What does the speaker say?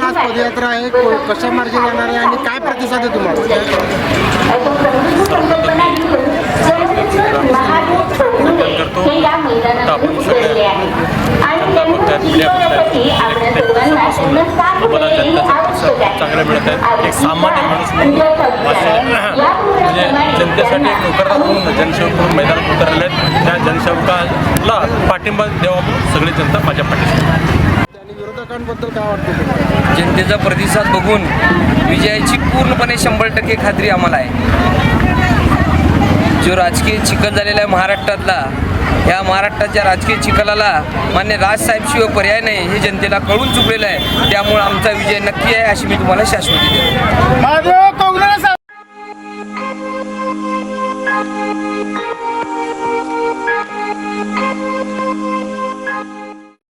आज पदयात्रा आहे को- कशा मार्गे जाणार आहे आणि काय प्रतिसाद आहे तुम्हाला? करतो आपण मिळत आहेत एक सामान्य माणूस म्हणजे जनतेसाठी एक म्हणून जनसेवक म्हणून मैदानात उतरले आहेत. त्या जनसेवकाला पाठिंबा द्यावा सगळी जनता माझ्या पाठीशी जनतेचा प्रतिसाद बघून विजयाची पूर्णपणे शंभर टक्के खात्री आम्हाला आहे. जो राजकीय चिखल झालेला आहे महाराष्ट्रातला या महाराष्ट्राच्या राजकीय चिखलाला मान्य राजसाहेबशिवाय पर्याय नाही हे जनतेला कळून चुकलेलं आहे. त्यामुळे आमचा विजय नक्की आहे अशी मी तुम्हाला शाश्वती देतो.